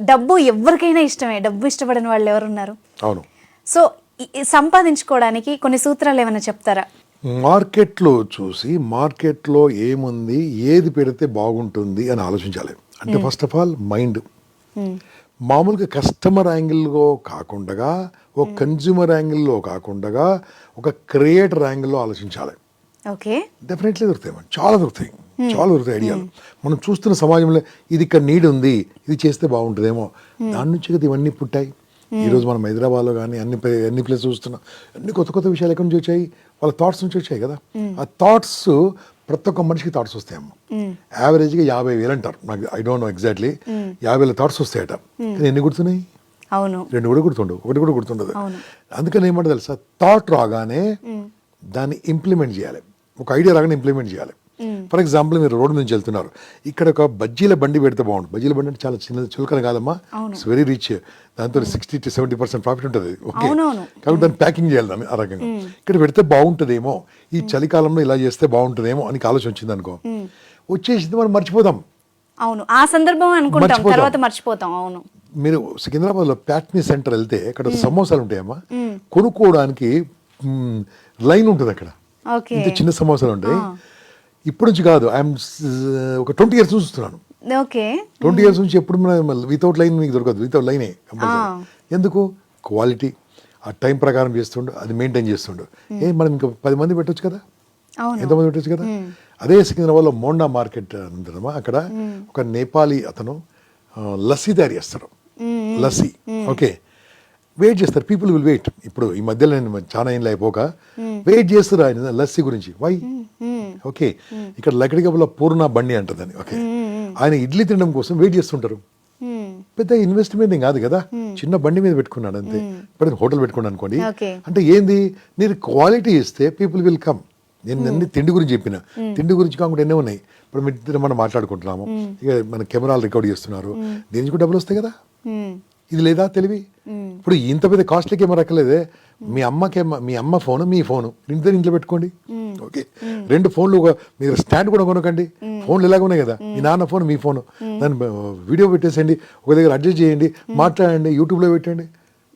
డబ్బు ఎవరికైనా ఇష్టమే. డబ్బు ఇష్టపడని వాళ్ళు ఎవరున్నారు? అవును. సో సంపాదించుకోవడానికి కొన్ని సూత్రాలు ఏమైనా చెప్తారా? మార్కెట్లో చూసి మార్కెట్లో ఏముంది ఏది పెడితే బాగుంటుంది అని ఆలోచించాలి. అంటే ఫస్ట్ ఆఫ్ ఆల్ మైండ్. మామూలుగా కస్టమర్ యాంగిల్లో కాకుండా ఒక కన్జ్యూమర్ యాంగిల్లో కాకుండా ఒక క్రియేటర్ యాంగిల్లో ఆలోచించాలి. ఓకే. డెఫినెట్లీ దొరుకుతాయి చాలా దొరుకుతాయి. చాలా దొరుకుతాయి ఐడియాలు మనం చూస్తున్న సమాజంలో ఇది ఇక్కడ నీడ్ ఉంది ఇది చేస్తే బాగుంటుందేమో. దాని నుంచి కదా ఇవన్నీ పుట్టాయి. ఈరోజు మనం హైదరాబాద్లో కానీ అన్ని అన్ని ప్లేస్ చూస్తున్నాం. అన్ని కొత్త కొత్త విషయాలు ఎక్కడి నుంచి వచ్చాయి? వాళ్ళ థాట్స్ నుంచి వచ్చాయి కదా. ఆ థాట్స్ ప్రతి ఒక్క మనిషికి థాట్స్ వస్తాయమ్మ. యావరేజ్గా యాభై వేలు అంటారు. నాకు ఐ డోంట్ నో ఎగ్జాక్ట్లీ యాభై వేల థాట్స్ వస్తాయట. కానీ ఎన్ని గుర్తున్నాయి? అవును. రెండు కూడా గుర్తుండవు. ఒకటి కూడా గుర్తుండదు. అందుకని ఏమంటే తెలుసా? థాట్ రాగానే దాన్ని ఇంప్లిమెంట్ చేయాలి. ఒక ఐడియా రాగానే ఇంప్లిమెంట్ చేయాలి. ఫర్ ఎగ్జాంపుల్ మీరు రోడ్డు నుంచి వెళ్తున్నారు. ఇక్కడ ఒక బజ్జీల బండి పెడితే బాగుంటుంది. బజ్జీల బండి అంటే చాలా చిన్న చులకన కాదమ్మా? ఇట్స్ వెరీ రిచ్ దాంతో sixty two seventy percent profit ఉంటుంది. ఓకే. కాబట్టి దాన్ని ప్యాకింగ్ చేయాలి దాన్ని ఆ రకంగా. ఇక్కడ పెడితే బాగుంటుందేమో? ఈ చలికాలంలో ఇలా చేస్తే బాగుంటుందేమో అని ఆలోచన వచ్చింది అనుకో. వచ్చేసింది మనం మర్చిపోదాం అవును. ఆ సందర్భం అనుకుంటాం. మర్చిపోతాం. తర్వాత మర్చిపోతాం. అవును. మీరు సికింద్రాబాద్లో ప్యాట్నీ సెంటర్ వెళ్తే అక్కడ సమోసాలు ఉంటాయమ్మా? కొనుక్కోవడానికి లైన్ ఉంటుంది అక్కడ. ఇంత చిన్న సమోసాలు ఉంటాయి. ఇప్పుడు నుంచి కాదు ఐఎమ్ ఒక ట్వంటీ ఇయర్స్ చూస్తున్నాను. ఓకే. ట్వంటీ ఇయర్స్ నుంచి ఎప్పుడు వితౌట్ లైన్ మీకు దొరకదు వితౌట్ లైనే ఎందుకు? క్వాలిటీ ఆ టైం ప్రకారం చేస్తుండు అది మెయింటైన్ చేస్తుండు. ఏ మనం ఇంకా పది మంది పెట్టొచ్చు కదా? ఎంతమంది పెట్టచ్చు కదా? అదే సికింద్రాబాద్లో మోండా మార్కెట్ ఉంటుందమ్మా అక్కడ ఒక నేపాలీ అతను లస్సీ తయారు చేస్తాడు. లస్సీ. ఓకే. వెయిట్ చేస్తారు. పీపుల్ విల్ వెయిట్ ఇప్పుడు ఈ మధ్యలో నేను చాలా ఏం అయిపోక వెయిట్ చేస్తారు ఆయన లస్సీ గురించి. వై ఓకే ఇక్కడ లకడిగబుల పూర్ణ బండి అంటదని. ఓకే ఆయన ఇడ్లీ తినడం కోసం వెయిట్ చేస్తుంటారు. పెద్ద ఇన్వెస్ట్మెంట్ కాదు కదా? చిన్న బండి మీద పెట్టుకున్నాడు అంతే. ఇప్పుడు హోటల్ పెట్టుకున్నాను అనుకోండి. అంటే ఏంది? మీరు క్వాలిటీ ఇస్తే పీపుల్ విల్ కమ్ నేను అన్ని తిండి గురించి చెప్పిన. తిండి గురించి కాకుండా ఎన్నో ఉన్నాయి. ఇప్పుడు మీ ఇద్దరు మనం మాట్లాడుకుంటున్నాము. ఇక మన కెమెరాలు రికార్డ్ చేస్తున్నారు. దీని నుంచి కూడా డబ్బులు వస్తాయి కదా. ఇది లేదా తెలివి? ఇప్పుడు ఇంత పెద్ద కాస్ట్లీ కెమెరా ఎక్కలేదే మీ అమ్మ కెమెరా మీ అమ్మ ఫోన్ మీ ఫోన్. ఇంటి ఇంట్లో పెట్టుకోండి. ఓకే. రెండు ఫోన్లు మీరు స్టాండ్ కూడా కొనకండి. ఫోన్లు ఇలాగ ఉన్నాయి కదా. మీ నాన్న ఫోన్ మీ ఫోన్. దాన్ని వీడియో పెట్టేసేయండి. ఒక దగ్గర అడ్జస్ట్ చేయండి. మాట్లాడండి. యూట్యూబ్లో పెట్టండి.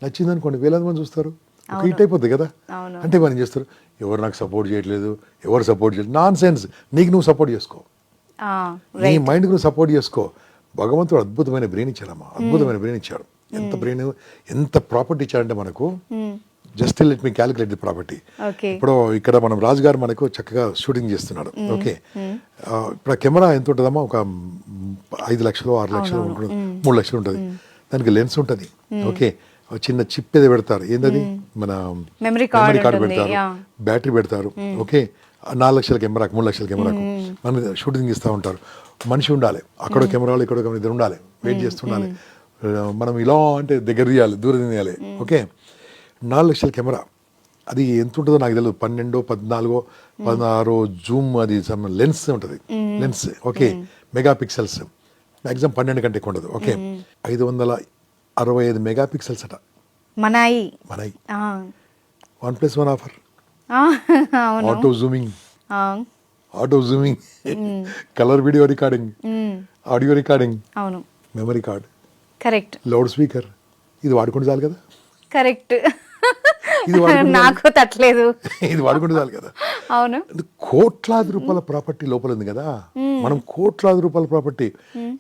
నచ్చింది అనుకోండి వేలాది మంది చూస్తారు. ఒక హిట్ అయిపోద్ది కదా. అంటే మనం చేస్తారు? ఎవరు నాకు సపోర్ట్ చేయట్లేదు ఎవరు సపోర్ట్ చేయట్లేదు. నాన్ సెన్స్ నీకు నువ్వు సపోర్ట్ చేసుకో. నీ మైండ్ నువ్వు సపోర్ట్ చేసుకో. భగవంతుడు అద్భుతమైన బ్రెయిన్ ఇచ్చాడమ్మా. అద్భుతమైన బ్రెయిన్ ఇచ్చాడు. ఎంత బ్రెయిన్ ఎంత ప్రాపర్టీ ఇచ్చాడంటే మనకు just let me calculate the property ఇప్పుడు ఇక్కడ మనం రాజు గారు మనకు చక్కగా షూటింగ్ చేస్తున్నాడు. ఓకే ఇప్పుడు కెమెరా ఎంత ఉంటుందమ్మా? ఒక ఐదు లక్షలు ఆరు లక్షలు ఉంటుంది. మూడు లక్షలు ఉంటుంది. దానికి లెన్స్ ఉంటుంది. ఓకే చిన్న చిప్ ఏదో పెడతారు. ఏంటది మన card కార్డ్ పెడతారు. బ్యాటరీ పెడతారు. ఓకే నాలుగు లక్షల కెమెరాకు మూడు లక్షల కెమెరాకు. మన షూటింగ్ ఇస్తూ ఉంటారు. మనిషి ఉండాలి. అక్కడ కెమెరాలు ఇక్కడ కెమెరా ఇద్దరు ఉండాలి. వెయిట్ చేస్తుండాలి మనం ఇలా అంటే దగ్గర తీయాలి దూరం తీయాలి. ఓకే? నాలుగు లక్షల కెమెరా. అది ఎంత ఉంటుందో నాకు తెలియదు పన్నెండో పద్నాలుగో పదహారో జూమ్ అది సమ్ లెన్స్ ఉంటుంది. Lens okay? Mega pixels maximum పన్నెండు కంటే ఎక్కువ ఉండదు ఓకే? ఐదు వందల అరవై ఐదు మెగా పిక్సెల్స్ అట. మనాయి. మనకి ఆ, one plus one offer. Auto zooming. Auto zooming. Colour video recording. Audio recording. అవును. Memory card. Correct. Loud speaker. ఇది వాడుకుంటే చాలు కదా. కరెక్ట్. ఇది నాకు తట్టలేదు. ఇది వాడుకుంటే చాలు కదా. అవును. ఇది కోట్లాది రూపాయల ప్రాపర్టీ లోపల ఉంది కదా. మనం కోట్లాది రూపాయల ప్రాపర్టీ.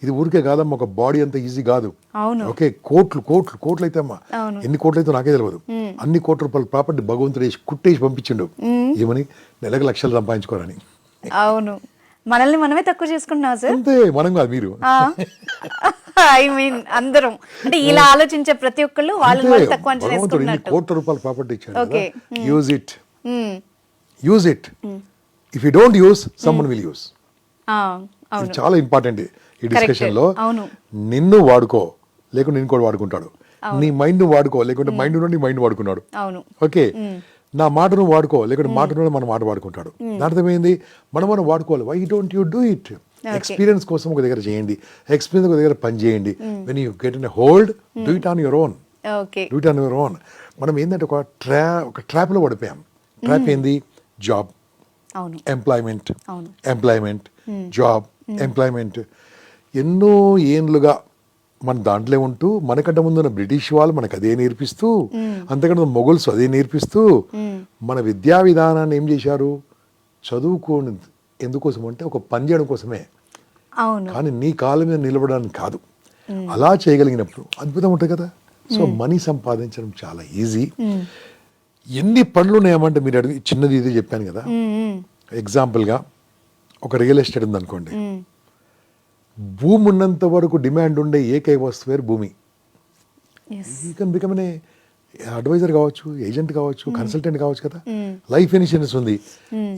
ఇది ఊరికే కాదమ్మా ఒక బాడీ అంత ఈజీ కాదు. అవును. ఓకే కోట్లు కోట్లు కోట్లు అయితే అమ్మా. ఎన్ని కోట్లు అయితే నాకే తెలియదు అన్ని కోట్ల రూపాయల ప్రాపర్టీ భగవంతుడు వేసి కుట్టేసి పంపించిండు. ఏమని? నెలకు లక్షలు సంపాదించుకోరని. అవును. మనల్ని మనమే తక్కువ చేసుకుంటున్నాం సార్? అంతే మనం కాదు మీరు. ఐ మీన్ అందరం. అంటే ఇలా ఆలోచించే ప్రతి ఒక్కళ్ళు వాళ్ళని వాళ్ళు తక్కువ అంచనా భగవంతుడు ఇన్ని వేసుకుంటున్నట్టు కోట్ల రూపాయల ప్రాపర్టీ ఇచ్చాడు Okay. Use it hmm. Use it if you don't use someone will use ఆ, ఇది అవును. చాలా ఇంపార్టెంట్ ఈ డిస్కషన్లో. అవును. నిన్ను వాడుకో లేకుంటే నేను కూడా వాడుకుంటాడు. నీ మైండ్ వాడుకో లేకుంటే మైండ్ నుండి మైండ్ వాడుకున్నాడు. అవును. ఓకే నా మాటను వాడుకో లేకుంటే మాట నుండి మన మాట వాడుకుంటాడు. దాని అర్థమైంది మనం మనం వాడుకోవాలి. Why don't you do it experience కోసం ఒక దగ్గర చేయండి. ఎక్స్పీరియన్స్ ఒక దగ్గర పని చేయండి. When you get in hold do it on your own do it on your own మనం ఏంటంటే ఒక ట్రా ఒక ట్రాప్లో పడిపోయాం. ట్రాప్ ఏంది? Job employment. Employment job employment ఎన్నో ఏండ్లుగా మన దాంట్లో ఉంటూ మనకంటే ముందున్న బ్రిటిష్ వాళ్ళు మనకు అదే నేర్పిస్తూ అంతకంటే మొఘల్స్ అదే నేర్పిస్తూ మన విద్యా విధానాన్ని ఏం చేశారు? చదువుకోని ఎందుకోసం అంటే ఒక పని చేయడం కోసమే. కానీ నీ కాళ్ళ మీద నిలబడడానికి కాదు. అలా చేయగలిగినప్పుడు అద్భుతం ఉంటుంది కదా. సో మనీ సంపాదించడం చాలా ఈజీ. ఎన్ని పనులు ఉన్నాయమంటే మీరు అడిగి చిన్నది ఇది చెప్పాను కదా. ఎగ్జాంపుల్గా ఒక రియల్ ఎస్టేట్ ఉందనుకోండి. భూమి ఉన్నంత వరకు డిమాండ్ ఉండే ఏకైక వస్తువు భూమి. You can become a adviser కావచ్చు ఏజెంట్ కావచ్చు కన్సల్టెంట్ కావచ్చు కదా. లైఫ్ ఇన్సూరెన్స్ ఉంది.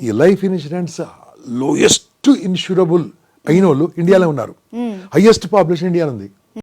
ఈ లైఫ్ ఇన్సూరెన్స్ లోయెస్ట్ ఇన్సూరబుల్ అయిన వాళ్ళు ఇండియాలో ఉన్నారు. హైయెస్ట్ పాపులేషన్ ఇండియాలో ఉంది.